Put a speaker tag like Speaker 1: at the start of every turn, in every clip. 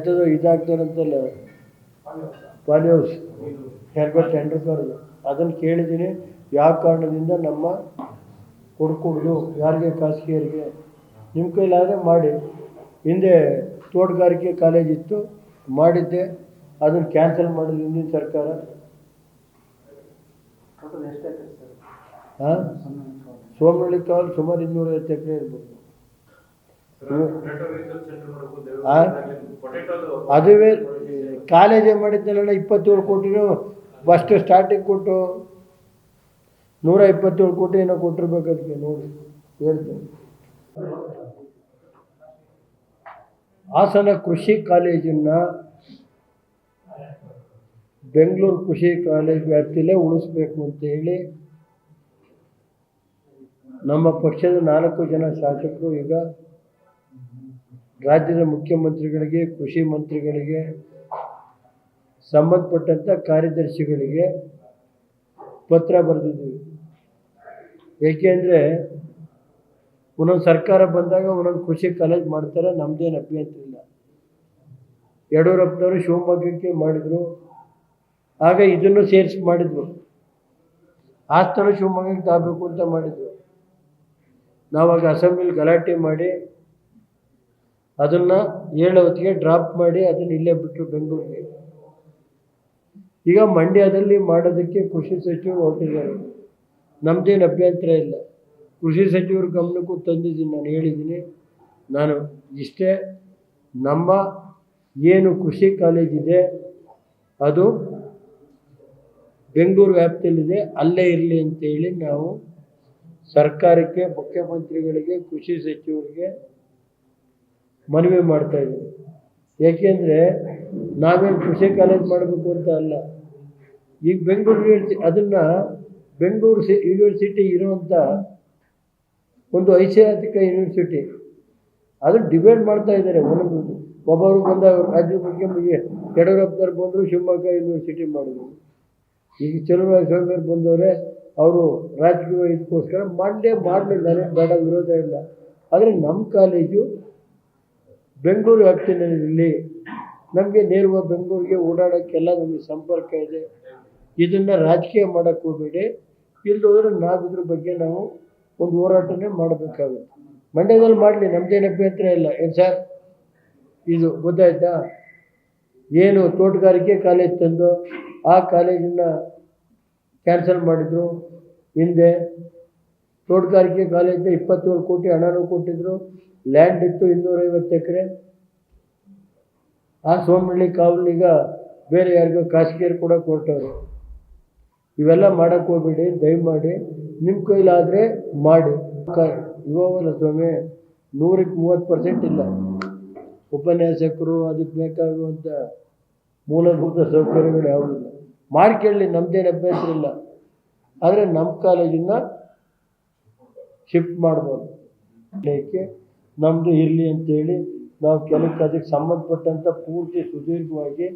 Speaker 1: ಎಂಥದ್ದು ಇದಾಗ್ತಾರಂತಲ್ಲ polyhouse. House ಯಾರಿಗೋ ಟೆಂಡರ್ ಕರೆದು ಅದನ್ನು ಕೇಳಿದ್ದೀನಿ. ಯಾವ ಕಾರಣದಿಂದ ನಮ್ಮ ಕೊಡ್ಕೊಡ್ದು ಯಾರಿಗೆ ಖಾಸಗಿಯರಿಗೆ? ನಿಮ್ಮ ಕೈಲಾದರೆ ಮಾಡಿ. ಹಿಂದೆ ತೋಟಗಾರಿಕೆ ಕಾಲೇಜ್ ಇತ್ತು ಮಾಡಿದ್ದೆ. ಅದನ್ನು ಕ್ಯಾನ್ಸಲ್ ಮಾಡಿದ್ರು ಹಿಂದಿನ ಸರ್ಕಾರ. ಹಾಂ ಸೋಮಳ್ಳಿ ಕಾಲು ಸುಮಾರು ಇನ್ನೂರೈವತ್ತು ಎಕರೆ ಇರ್ಬೋದು? ಅದುವೇ ಕಾಲೇಜೇ ಮಾಡಿದ್ದಲ್ಲ ಇಪ್ಪತ್ತೇಳು ಕೋಟಿನೂ ಫಸ್ಟ್ ಸ್ಟಾರ್ಟಿಂಗ್ ಕೊಟ್ಟು. ನೂರ ಇಪ್ಪತ್ತೇಳು ಕೋಟಿ ಏನೋ ಕೊಟ್ಟಿರ್ಬೇಕು ಅದಕ್ಕೆ ನೋಡಿ ಹೇಳ್ತೇನೆ. ಹಾಸನ ಕೃಷಿ ಕಾಲೇಜನ್ನು ಬೆಂಗಳೂರು ಕೃಷಿ ಕಾಲೇಜ್ ವ್ಯಾಪ್ತಿಯಲ್ಲೇ ಉಳಿಸ್ಬೇಕು ಅಂತ ಹೇಳಿ ನಮ್ಮ ಪಕ್ಷದ ನಾಲ್ಕು ಜನ ಶಾಸಕರು ಈಗ ರಾಜ್ಯದ ಮುಖ್ಯಮಂತ್ರಿಗಳಿಗೆ, ಕೃಷಿ ಮಂತ್ರಿಗಳಿಗೆ ಸಂಬಂಧಪಟ್ಟಂಥ ಕಾರ್ಯದರ್ಶಿಗಳಿಗೆ ಪತ್ರ ಬರೆದಿದ್ದೀವಿ. ಏಕೆಂದರೆ ಒಂದೊಂದು ಸರ್ಕಾರ ಬಂದಾಗ ಒಂದೊಂದು ಕೃಷಿ ಕಾಲೇಜ್ ಮಾಡ್ತಾರೆ ನಮ್ಮದೇನು ಅಭ್ಯಂತರ ಇಲ್ಲ. ಯಡಿಯೂರಪ್ಪನವರು ಶಿವಮೊಗ್ಗಕ್ಕೆ ಮಾಡಿದರು. ಆಗ ಇದನ್ನು ಸೇರಿಸಿ ಮಾಡಿದರು. ಹಾಸನ ಶಿವಮೊಗ್ಗಕ್ಕೆ ತಾಬೇಕು ಅಂತ ಮಾಡಿದರು. ನಾವಾಗ ಅಸೆಂಬ್ಲಿಲಿ ಗಲಾಟೆ ಮಾಡಿ ಅದನ್ನು ಏಳು ಹೊತ್ತಿಗೆ ಡ್ರಾಪ್ ಮಾಡಿ ಅದನ್ನು ಇಲ್ಲೇ ಬಿಟ್ಟರು ಬೆಂಗಳೂರಿಗೆ. ಈಗ ಮಂಡ್ಯದಲ್ಲಿ ಮಾಡೋದಕ್ಕೆ ಕೃಷಿ ಸಚಿವರು ಹೊರಟಿದ್ದಾರೆ. ನಮ್ಮದೇನು ಅಭ್ಯಂತರ ಇಲ್ಲ. ಕೃಷಿ ಸಚಿವರ ಗಮನಕ್ಕೂ ತಂದಿದ್ದೀನಿ, ನಾನು ಹೇಳಿದ್ದೀನಿ. ನಾನು ಇಷ್ಟೇ, ನಮ್ಮ ಏನು ಕೃಷಿ ಕಾಲೇಜಿದೆ ಅದು ಬೆಂಗಳೂರು ವ್ಯಾಪ್ತಿಯಲ್ಲಿದೆ, ಅಲ್ಲೇ ಇರಲಿ ಅಂತೇಳಿ ನಾವು ಸರ್ಕಾರಕ್ಕೆ, ಮುಖ್ಯಮಂತ್ರಿಗಳಿಗೆ, ಕೃಷಿ ಸಚಿವರಿಗೆ ಮನವಿ ಮಾಡ್ತಾ ಇದ್ದೀನಿ. ಏಕೆಂದರೆ ನಾವೇನು ಕೃಷಿ ಕಾಲೇಜ್ ಮಾಡಬೇಕು ಅಂತ ಅಲ್ಲ. ಈಗ ಬೆಂಗಳೂರು ಯೂನಿವರ್ಸಿ ಅದನ್ನು ಬೆಂಗಳೂರು ಸಿ ಯೂನಿವರ್ಸಿಟಿ ಇರುವಂಥ ಒಂದು ಐತಿಹಾಸಿಕ ಯೂನಿವರ್ಸಿಟಿ ಅದು ಡಿಬೇಟ್ ಮಾಡ್ತಾ ಇದ್ದಾರೆ ಒಂದೊಂದು ಒಬ್ಬರು ಬಂದ ರಾಜ್ಯ ಮುಖ್ಯಮಂತ್ರಿ ಯಡಿಯೂರಪ್ಪನವ್ರು ಬಂದರು ಶಿವಮೊಗ್ಗ ಯೂನಿವರ್ಸಿಟಿ ಮಾಡಿದ್ರು. ಈಗ ಚಲುವರಾಯ ಸ್ವಾಮಿಯವ್ರು ಬಂದವರೇ ಅವರು ರಾಜಕೀಯ ಇದಕ್ಕೋಸ್ಕರ ಮಾಡಲೇ ಮಾಡಲಿಲ್ಲ, ನನಗೆ ಬೇಡ, ವಿರೋಧ ಇಲ್ಲ. ಆದರೆ ನಮ್ಮ ಕಾಲೇಜು ಬೆಂಗಳೂರು ವ್ಯಾಪ್ತಿನಲ್ಲಿ ನಮಗೆ ನೇರವಾಗಿ ಬೆಂಗಳೂರಿಗೆ ಓಡಾಡೋಕ್ಕೆಲ್ಲ ನಮಗೆ ಸಂಪರ್ಕ ಇದೆ. ಇದನ್ನು ರಾಜಕೀಯ ಮಾಡೋಕ್ಕೆ ಹೋಗಬೇಡಿ. ಇಲ್ಲದೋದ್ರೆ ನಾವು ಇದ್ರ ಬಗ್ಗೆ ನಾವು ಒಂದು ಹೋರಾಟನೇ ಮಾಡಬೇಕಾಗುತ್ತೆ. ಮಂಡ್ಯದಲ್ಲಿ ಮಾಡಲಿ ನಮ್ಮದೇನು ಅಭ್ಯಂತರ ಇಲ್ಲ. ಏನು ಸರ್? ಇದು ಗೊತ್ತಾಯ್ತಾ? ಏನು ತೋಟಗಾರಿಕೆ ಕಾಲೇಜ್ ತಂದು ಆ ಕಾಲೇಜನ್ನು ಕ್ಯಾನ್ಸಲ್ ಮಾಡಿದರು. ಹಿಂದೆ ತೋಟಗಾರಿಕೆ ಕಾಲೇಜಿನ ಇಪ್ಪತ್ತೇಳು ಕೋಟಿ ಹಣನೂ ಕೊಟ್ಟಿದ್ದರು ಲ್ಯಾಂಡ್ ಇತ್ತು ಇನ್ನೂರೈವತ್ತು ಎಕರೆ. ಆ ಸೋಮಳ್ಳಿ ಕಾವಲಿಗ ಬೇರೆ ಯಾರಿಗೂ ಖಾಸಗಿಯರು ಕೂಡ ಕೊಟ್ಟವರು. ಇವೆಲ್ಲ ಮಾಡೋಕ್ಕೆ ಹೋಗ್ಬೇಡಿ, ದಯಮಾಡಿ. ನಿಮ್ಮ ಕೈಲಾದರೆ ಮಾಡಿ. ಇವಾಗಲ್ಲ ಸ್ವಾಮಿ ನೂರಕ್ಕೆ ಮೂವತ್ತು ಪರ್ಸೆಂಟ್ ಇಲ್ಲ. ಉಪನ್ಯಾಸಕರು, ಅದಕ್ಕೆ ಬೇಕಾಗುವಂಥ ಮೂಲಭೂತ ಸೌಕರ್ಯಗಳು ಯಾವುದಿಲ್ಲ ಮಾಡ್ಕೊಳ್ಳಿ ನಮ್ಮದೇನು ಅಭ್ಯಾಸ ಇಲ್ಲ. ಆದರೆ ನಮ್ಮ ಕಾಲೇಜಿನ ಶಿಫ್ಟ್ ಮಾಡ್ಬೋದು. ನಮ್ದು ನಮ್ಮದು ಇರಲಿ ಅಂತೇಳಿ ನಾವು ಕೆಲಕ್ಕೆ ಅದಕ್ಕೆ ಸಂಬಂಧಪಟ್ಟಂಥ ಪೂರ್ತಿ ಸುದೀರ್ಘವಾಗಿ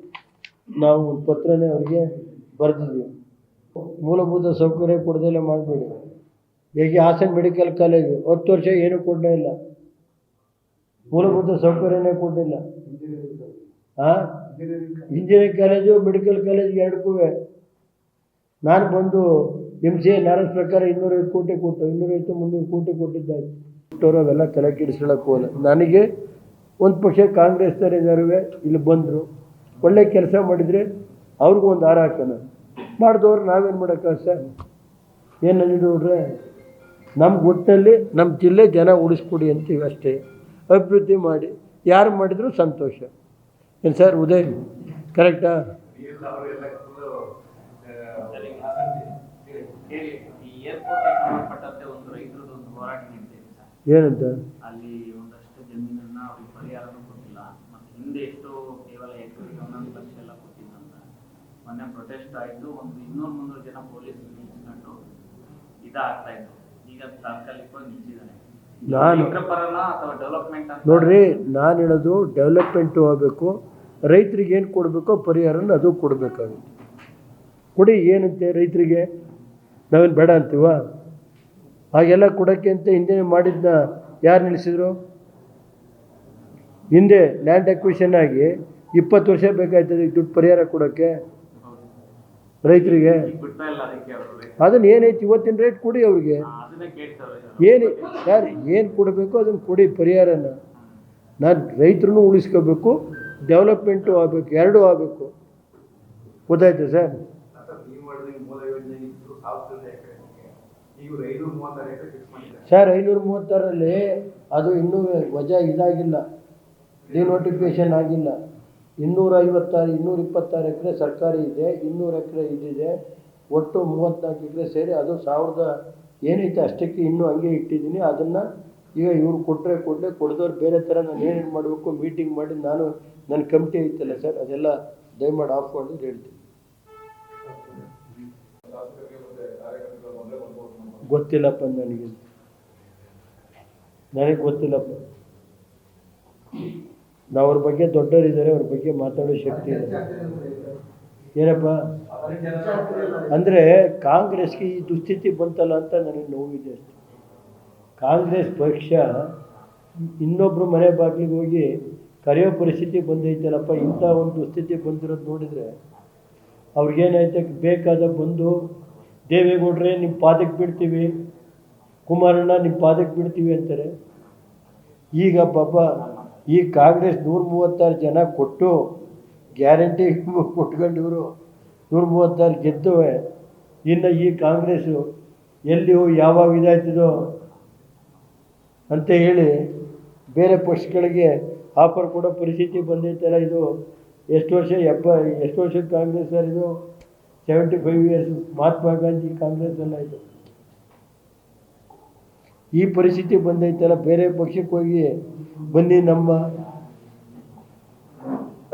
Speaker 1: ನಾವು ಒಂದು ಪತ್ರನೇ ಅವರಿಗೆ ಬರೆದಿದ್ದೀವಿ. ಮೂಲಭೂತ ಸೌಕರ್ಯ ಕೊಡದಲ್ಲೇ ಮಾಡಬೇಡಿ. ಹೇಗೆ ಹಾಸನ ಮೆಡಿಕಲ್ ಕಾಲೇಜು ಹತ್ತು ವರ್ಷ ಏನೂ ಕೊಡಲೇ ಇಲ್ಲ. ಮೂಲಭೂತ ಸೌಕರ್ಯನೇ ಕೊಡಲಿಲ್ಲ. ಹಾಂ ಇಂಜಿನಿಯರಿಂಗ್ ಕಾಲೇಜು, ಮೆಡಿಕಲ್ ಕಾಲೇಜ್ ಎರಡಕ್ಕೂ. ನಾನು ಬಂದು ಎಂ ಸಿ ಎ ಲಾರೆನ್ಸ್ ಪ್ರಕಾರ ಇನ್ನೂರೈವತ್ತು ಕೋಟಿ ಕೊಟ್ಟು, ಇನ್ನೂರೈವತ್ತು ಮುನ್ನೂರು ಕೋಟಿ ಕೊಟ್ಟಿದ್ದಾರೆ. ಕೊಟ್ಟವರು ಅವೆಲ್ಲ ತಲೆ ಕೆಡಿಸ್ಕೊಳ್ಳೋಕೆ ಹೋಗಲ್ಲ. ನನಗೆ ಒಂದು ಪಕ್ಷ ಕಾಂಗ್ರೆಸ್ನವ್ರು ಇದ್ದಾರುವೆ ಇಲ್ಲಿ ಬಂದರು. ಒಳ್ಳೆ ಕೆಲಸ ಮಾಡಿದರೆ ಅವ್ರಿಗೂ ಒಂದು ಹಾರ ಹಾಕೋಣ. ಮಾಡಿದವ್ರು ನಾವೇನು ಮಾಡೋಕ್ಕ ಸರ್ ಏನು ನಂಜು ನೋಡ್ರೆ? ನಮ್ಮ ಗುಟ್ಟಲ್ಲಿ ನಮ್ಮ ಜಿಲ್ಲೆ ಜನ ಉಳಿಸ್ಕೊಡಿ ಅಂತೀವಿ ಅಷ್ಟೇ. ಅಭಿವೃದ್ಧಿ ಮಾಡಿ. ಯಾರು ಮಾಡಿದ್ರು ಸಂತೋಷ. ಏನು ಸರ್, ಉದಯ್ ಕರೆಕ್ಟಾ
Speaker 2: ಈ ಏರ್ಪೋರ್ಟ್ ಸಂಬಂಧಪಟ್ಟಂತೆ ಒಂದು ರೈತರದ್ದು ಒಂದು ಹೋರಾಟ ನಡೀತಿದೆ ಸರ್.
Speaker 1: ಏನಂತ?
Speaker 2: ಅಲ್ಲಿ ಒಂದಷ್ಟು ಜಮೀನನ್ನ ಅವ್ರಿಗೆ ಪರಿಹಾರನೂ ಕೊಟ್ಟಿಲ್ಲ. ಮತ್ತೆ ಹಿಂದೆ ಎಷ್ಟು ಕೇವಲ ಎಕರೆಗೆ ಒಂದೊಂದು ಲಕ್ಷ ಎಲ್ಲ ಕೊಟ್ಟಿದ್ದಂತ. ಮೊನ್ನೆ ಪ್ರೊಟೆಸ್ಟ್ ಆಯಿತು ಒಂದು ಇನ್ನೂರು ಮುನ್ನೂರು ಜನ ಪೊಲೀಸ್ ನಿಲ್ಸ್ಕೊಂಡು ಇದಾಗ್ತಾ ಇತ್ತು. ಈಗ ತಾತ್ಕಾಲಿಕವಾಗಿ ನಿಲ್ಸಿದ್ದಾನೆ
Speaker 1: ನಾನು
Speaker 2: ಪರನ ಅಥವಾ ಡೆವಲಪ್ಮೆಂಟ್ ಅಂತ?
Speaker 1: ನೋಡ್ರಿ ನಾನು ಹೇಳೋದು ಡೆವಲಪ್ಮೆಂಟು ಆಗಬೇಕು ರೈತರಿಗೆ ಏನು ಕೊಡಬೇಕೋ ಪರಿಹಾರನ ಅದು ಕೊಡಬೇಕಾಗುತ್ತೆ. ಕೊಡಿ ಏನಂತೆ ರೈತರಿಗೆ? ನಾವೇನು ಬೇಡ ಅಂತೀವ? ಹಾಗೆಲ್ಲ ಕೊಡೋಕ್ಕೆ ಅಂತ ಹಿಂದೆ ಮಾಡಿದ್ನ ಯಾರು ನಿಲ್ಲಿಸಿದ್ರು? ಹಿಂದೆ ಲ್ಯಾಂಡ್ ಅಕ್ವಿಷನ್ ಆಗಿ ಇಪ್ಪತ್ತು ವರ್ಷ ಬೇಕಾಯ್ತದೆ ದುಡ್ಡು ಪರಿಹಾರ ಕೊಡೋಕ್ಕೆ ರೈತರಿಗೆ. ಅದನ್ನು ಏನೈತಿ ಇವತ್ತಿನ ರೇಟ್ ಕೊಡಿ ಅವ್ರಿಗೆ. ಏನು ಯಾರು ಏನು ಕೊಡಬೇಕು ಅದನ್ನು ಕೊಡಿ ಪರಿಹಾರನ. ನಾನು ರೈತರನ್ನು ಉಳಿಸ್ಕೋಬೇಕು ಡೆವಲಪ್ಮೆಂಟು ಆಗಬೇಕು, ಎರಡೂ ಆಗಬೇಕು. ಗೊತ್ತಾಯ್ತು ಸರ್?
Speaker 3: ಸರ್, ಐನೂರ
Speaker 1: ಮೂವತ್ತಾರಲ್ಲಿ ಅದು ಇನ್ನೂ ವಜಾ ಇದಾಗಿಲ್ಲ. ಡಿನೋಟಿಫಿಕೇಶನ್ ಆಗಿಲ್ಲ. ಇನ್ನೂರ ಐವತ್ತಾರು ಇನ್ನೂರ ಇಪ್ಪತ್ತಾರು ಎಕರೆ ಸರ್ಕಾರಿ ಇದೆ, ಇನ್ನೂರು ಎಕರೆ ಇದಿದೆ. ಒಟ್ಟು ಮೂವತ್ತ್ನಾಲ್ಕು ಎಕರೆ ಸೇರಿ ಅದು ಸಾವಿರದ ಏನೈತೆ ಅಷ್ಟಕ್ಕೆ ಇನ್ನೂ ಹಂಗೆ ಇಟ್ಟಿದ್ದೀನಿ. ಅದನ್ನು ಈಗ ಇವ್ರು ಕೊಟ್ಟರೆ ಕೊಡಲೆ ಕೊಡ್ದವ್ರು ಬೇರೆ ಥರ ನಾನು ಏನೇನು ಮಾಡಬೇಕು ಮೀಟಿಂಗ್ ಮಾಡಿ ನಾನು, ನನ್ನ ಕಮಿಟಿ ಐತಲ್ಲ ಸರ್, ಅದೆಲ್ಲ ದಯಮಾಡಿ ಆಫ್ ಮಾಡಿ ಹೇಳ್ತೀನಿ. ಗೊತ್ತಿಲ್ಲಪ್ಪ ನನಗೆ. ನನಗೆ ಗೊತ್ತಿಲ್ಲಪ್ಪ. ನಾವು ಅವ್ರ ಬಗ್ಗೆ ದೊಡ್ಡವರಿದ್ದಾರೆ, ಅವ್ರ ಬಗ್ಗೆ ಮಾತಾಡೋ ಶಕ್ತಿ ಇದೆ ಏನಪ್ಪ? ಅಂದರೆ ಕಾಂಗ್ರೆಸ್ಗೆ ಈ ದುಸ್ಥಿತಿ ಬಂತಲ್ಲ ಅಂತ ನನಗೆ ನೋವಿದೆ ಅಷ್ಟೆ. ಕಾಂಗ್ರೆಸ್ ಪಕ್ಷ ಇನ್ನೊಬ್ಬರು ಮನೆ ಬಾಗಿಲಿಗೆ ಹೋಗಿ ಕರೆಯೋ ಪರಿಸ್ಥಿತಿ ಬಂದೈತಲ್ಲಪ್ಪ, ಇಂಥ ಒಂದು ದುಸ್ಥಿತಿ ಬಂದಿರೋದು ನೋಡಿದರೆ ಅವ್ರಿಗೇನಾಯ್ತು? ಬೇಕಾದ ಬಂದು ದೇವೇಗೌಡ್ರೆ ನಿಮ್ಮ ಪಾದಕ್ಕೆ ಬಿಡ್ತೀವಿ ಕುಮಾರಣ್ಣ ನಿಮ್ಮ ಪಾದಕ್ಕೆ ಬಿಡ್ತೀವಿ ಅಂತಾರೆ. ಈಗ ಪಾಪ ಈ ಕಾಂಗ್ರೆಸ್ ನೂರ ಮೂವತ್ತಾರು ಜನ ಕೊಟ್ಟು ಗ್ಯಾರಂಟಿ ಕೊಟ್ಕೊಂಡು ಇವರು ನೂರ ಮೂವತ್ತಾರು ಗೆದ್ದುವೆ. ಇನ್ನು ಈ ಕಾಂಗ್ರೆಸ್ಸು ಎಲ್ಲಿ ಯಾವಾಗ ಇದಾಯ್ತದೋ ಅಂತ ಹೇಳಿ ಬೇರೆ ಪಕ್ಷಗಳಿಗೆ ಆಫರ್ ಕೊಡೋ ಪರಿಸ್ಥಿತಿ ಬಂದೈತಲ್ಲ ಇದು. ಎಷ್ಟು ವರ್ಷ, ಎಪ್ಪ, ಎಷ್ಟು ವರ್ಷದ ಕಾಂಗ್ರೆಸ್ ಸರ್ ಇದು? Seventy five years Mahatma Gandhi Congress ಎಲ್ಲ ಇದು. ಈ ಪರಿಸ್ಥಿತಿ ಬಂದೈತಲ್ಲ, ಬೇರೆ ಪಕ್ಷಕ್ಕೆ ಹೋಗಿ ಬನ್ನಿ ನಮ್ಮ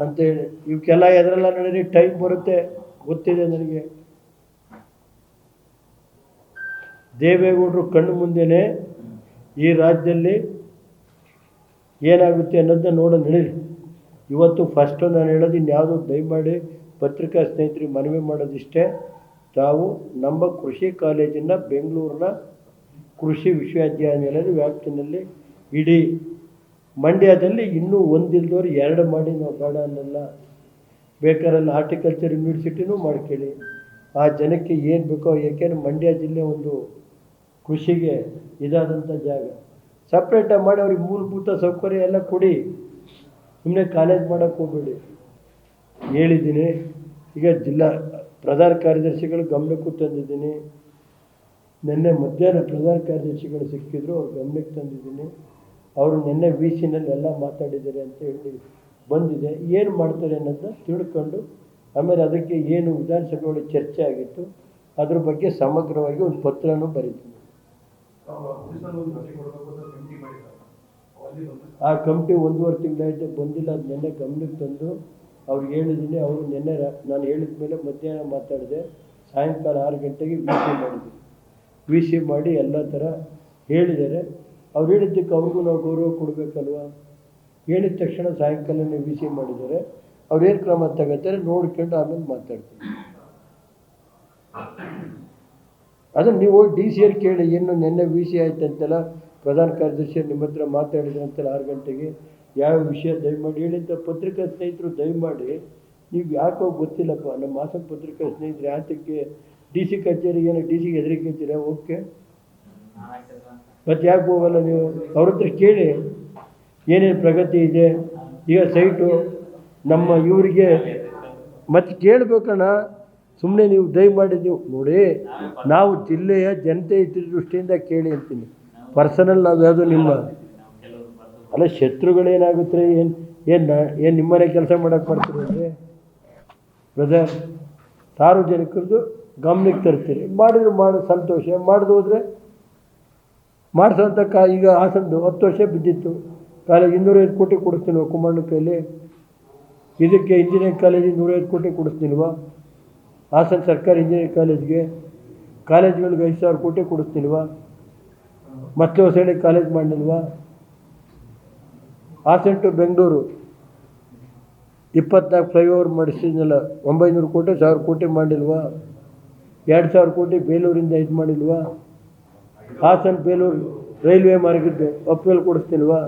Speaker 1: ಅಂತೇಳಿ. ಇವಕ್ಕೆಲ್ಲ ಎದರೆಲ್ಲ ನಡೀರಿ ಟೈಮ್ ಬರುತ್ತೆ, ಗೊತ್ತಿದೆ ನನಗೆ. ದೇವೇಗೌಡರು ಕಣ್ಣು ಮುಂದೆನೇ ಈ ರಾಜ್ಯದಲ್ಲಿ ಏನಾಗುತ್ತೆ ಅನ್ನೋದನ್ನ ನೋಡೋ ನಡೀರಿ. ಇವತ್ತು ಫಸ್ಟು ನಾನು ಹೇಳೋದು ಇನ್ಯಾವುದು, ದಯಮಾಡಿ ಪತ್ರಿಕಾ ಸ್ನೇಹಿತರಿಗೆ ಮನವಿ ಮಾಡೋದಿಷ್ಟೇ. ತಾವು ನಮ್ಮ ಕೃಷಿ ಕಾಲೇಜಿನ ಬೆಂಗಳೂರಿನ ಕೃಷಿ ವಿಶ್ವವಿದ್ಯಾನಿಲಯದ ವ್ಯಾಪ್ತಿನಲ್ಲಿ ಇಡೀ ಮಂಡ್ಯದಲ್ಲಿ ಇನ್ನೂ ಒಂದಿಲ್ದವ್ರು ಎರಡು ಮಾಡಿ ನಾವು ಬೇಡ ಅನ್ನಲ್ಲ. ಬೇಕಾದಲ್ಲಿ ಹಾರ್ಟಿಕಲ್ಚರ್ ಯೂನಿವರ್ಸಿಟಿನೂ ಮಾಡ್ಕೊಳ್ಳಿ. ಆ ಜನಕ್ಕೆ ಏನು ಬೇಕೋ ಏಕೆಂದ್ರೆ ಮಂಡ್ಯ ಜಿಲ್ಲೆ ಒಂದು ಕೃಷಿಗೆ ಇದಾದಂಥ ಜಾಗ. ಸಪ್ರೇಟಾಗಿ ಮಾಡಿ ಅವ್ರಿಗೆ ಮೂಲಭೂತ ಸೌಕರ್ಯ ಎಲ್ಲ ಕೊಡಿ. ಸುಮ್ಮನೆ ಕಾಲೇಜ್ ಮಾಡೋಕ್ಕೆ ಹೋಗ್ಬೇಡಿ. ಹೇಳಿದ್ದೀನಿ. ಈಗ ಜಿಲ್ಲಾ ಪ್ರಧಾನ ಕಾರ್ಯದರ್ಶಿಗಳು ಗಮನಕ್ಕೂ ತಂದಿದ್ದೀನಿ. ನಿನ್ನೆ ಮಧ್ಯಾಹ್ನ ಪ್ರಧಾನ ಕಾರ್ಯದರ್ಶಿಗಳು ಸಿಕ್ಕಿದ್ರು ಅವ್ರು ಗಮನಕ್ಕೆ ತಂದಿದ್ದೀನಿ. ಅವರು ನಿನ್ನೆ ವಿ ಸಿನಲ್ಲಿ ಎಲ್ಲ ಮಾತಾಡಿದ್ದಾರೆ ಅಂತ ಹೇಳಿ ಬಂದಿದೆ. ಏನು ಮಾಡ್ತಾರೆ ಅನ್ನೋದನ್ನ ತಿಳ್ಕೊಂಡು ಆಮೇಲೆ ಅದಕ್ಕೆ ಏನು ವಿಧಾನಸಭೆ ಒಳಗೆ ಚರ್ಚೆ ಆಗಿತ್ತು ಅದ್ರ ಬಗ್ಗೆ ಸಮಗ್ರವಾಗಿ ಒಂದು ಪತ್ರನೂ ಬರೀತೀನಿ. ಆ ಕಮಿಟಿ ಒಂದೂವರೆ ತಿಂಗಳಾಯಿತು ಬಂದಿಲ್ಲ ಅದು ನಿನ್ನೆ ಗಮನಕ್ಕೆ ತಂದು ಅವ್ರಿಗೆ ಹೇಳಿದ್ದೀನಿ ಅವರು ನಿನ್ನೆ ನಾನು ಹೇಳಿದ ಮೇಲೆ ಮಧ್ಯಾಹ್ನ ಮಾತಾಡಿದೆ, ಸಾಯಂಕಾಲ ಆರು ಗಂಟೆಗೆ ವಿ ಸಿ ಮಾಡಿದ್ವಿ. ವಿ ಸಿ ಮಾಡಿ ಎಲ್ಲ ಥರ ಹೇಳಿದ್ದಾರೆ. ಅವ್ರು ಹೇಳಿದ್ದಕ್ಕೆ ಅವ್ರಿಗೂ ನಾವು ಗೌರವ ಕೊಡಬೇಕಲ್ವಾ? ಹೇಳಿದ ತಕ್ಷಣ ಸಾಯಂಕಾಲನೇ ವಿ ಸಿ ಮಾಡಿದ್ದಾರೆ. ಅವ್ರು ಏನು ಕ್ರಮ ತಗೋತಾರೆ ನೋಡ್ಕೊಂಡು ಆಮೇಲೆ ಮಾತಾಡ್ತೀನಿ ಅದನ್ನು ನೀವು ಹೋಗಿ ಡಿ ಸಿ ಅವ್ರು ಕೇಳಿ ಏನು ನಿನ್ನೆ ವಿ ಸಿ ಆಯ್ತು ಅಂತೆಲ್ಲ ಪ್ರಧಾನ ಕಾರ್ಯದರ್ಶಿ ನಿಮ್ಮ ಹತ್ರ ಮಾತಾಡಿದ್ರು ಅಂತಲ್ಲ ಆರು ಗಂಟೆಗೆ ಯಾವ ವಿಷಯ ದಯಮಾಡಿ ಹೇಳಿದ್ದ ಪತ್ರಿಕಾ ಸ್ನೇಹಿತರು ದಯಮಾಡಿ, ನೀವು ಯಾಕೋ ಗೊತ್ತಿಲ್ಲಪ್ಪ, ನಮ್ಮ ಮಾಸಕ್ಕೆ ಪತ್ರಿಕಾ ಸ್ನೇಹಿತರು ಯಾತಕ್ಕೆ ಡಿ ಸಿ ಕಚೇರಿಗೆ ಏನೋ ಡಿ ಸಿಗೆ ಹೆದರಿಕೆ ಓಕೆ. ಮತ್ತೆ ಯಾಕೆ ಹೋಗಲ್ಲ ನೀವು? ಅವ್ರ ಹತ್ರ ಕೇಳಿ. ಏನೇನು ಪ್ರಗತಿ ಇದೆ? ಈಗ ಸೈಟು ನಮ್ಮ ಇವರಿಗೆ ಮತ್ತೆ ಕೇಳಬೇಕಣ್ಣ. ಸುಮ್ಮನೆ ನೀವು ದಯಮಾಡಿ ನೀವು ನೋಡಿ, ನಾವು ಜಿಲ್ಲೆಯ ಜನತೆ ಹಿತದೃಷ್ಟಿಯಿಂದ ಕೇಳಿ ಅಂತೀನಿ. ಪರ್ಸನಲ್ ನಾವು ಯಾವುದು ನಿಮ್ಮ ಅಲ್ಲ, ಶತ್ರುಗಳೇನಾಗುತ್ತೆ? ಏನು ಏನು ಏನು ನಿಮ್ಮನೆ ಕೆಲಸ ಮಾಡೋಕ್ಕೆ ಬರ್ತೀರಿ ಬ್ರದರ್ ಸಾರ್ವಜನಿಕರದ್ದು ಗಮನಕ್ಕೆ ತರ್ತೀರಿ. ಮಾಡಿದ್ರು ಮಾಡೋ, ಸಂತೋಷ. ಮಾಡ್ದು ಹೋದರೆ, ಮಾಡಿಸೋಂಥ ಕಾ, ಈಗ ಹಾಸನದ್ದು ಹತ್ತು ವರ್ಷ ಬಿದ್ದಿತ್ತು. ಕಾಲೇಜ್ ಇನ್ನೂರೈದು ಕೋಟಿ ಕೊಡಿಸ್ತೀನಿ ಕುಮಾರನ ಕೈಲಿ ಇದಕ್ಕೆ ಇಂಜಿನಿಯರಿಂಗ್ ಕಾಲೇಜಿಗೆ ನೂರೈದು ಕೋಟಿ ಕೊಡಿಸ್ತೀನಿವಾ ಹಾಸನ ಸರ್ಕಾರಿ ಇಂಜಿನಿಯರಿಂಗ್ ಕಾಲೇಜ್ಗೆ ಕಾಲೇಜ್ಗಳಿಗೆ ಐದು ಸಾವಿರ ಕೋಟಿ ಕೊಡಿಸ್ತೀನಿವಾ ಮತ್ತೆ ಹೊಸ ಕಾಲೇಜ್ ಮಾಡಲಿಲ್ವಾ ಹಾಸನ ಟು ಬೆಂಗಳೂರು ಇಪ್ಪತ್ನಾಲ್ಕು ಫ್ಲೈಓವರ್ ಮಾಡಿಸಿದ್ನಲ್ಲ, ಒಂಬೈನೂರು ಕೋಟಿ, ಸಾವಿರ ಕೋಟಿ ಮಾಡಿಲ್ವಾ? ಎರಡು ಸಾವಿರ ಕೋಟಿ ಬೇಲೂರಿಂದ ಇದು ಮಾಡಿಲ್ವಾ? ಹಾಸನ, ಬೇಲೂರು ರೈಲ್ವೆ ಮಾರ್ಗದ್ದು ಒಪ್ಪಿಗೆ ಕೊಡಿಸ್ತಿಲ್ವಾ?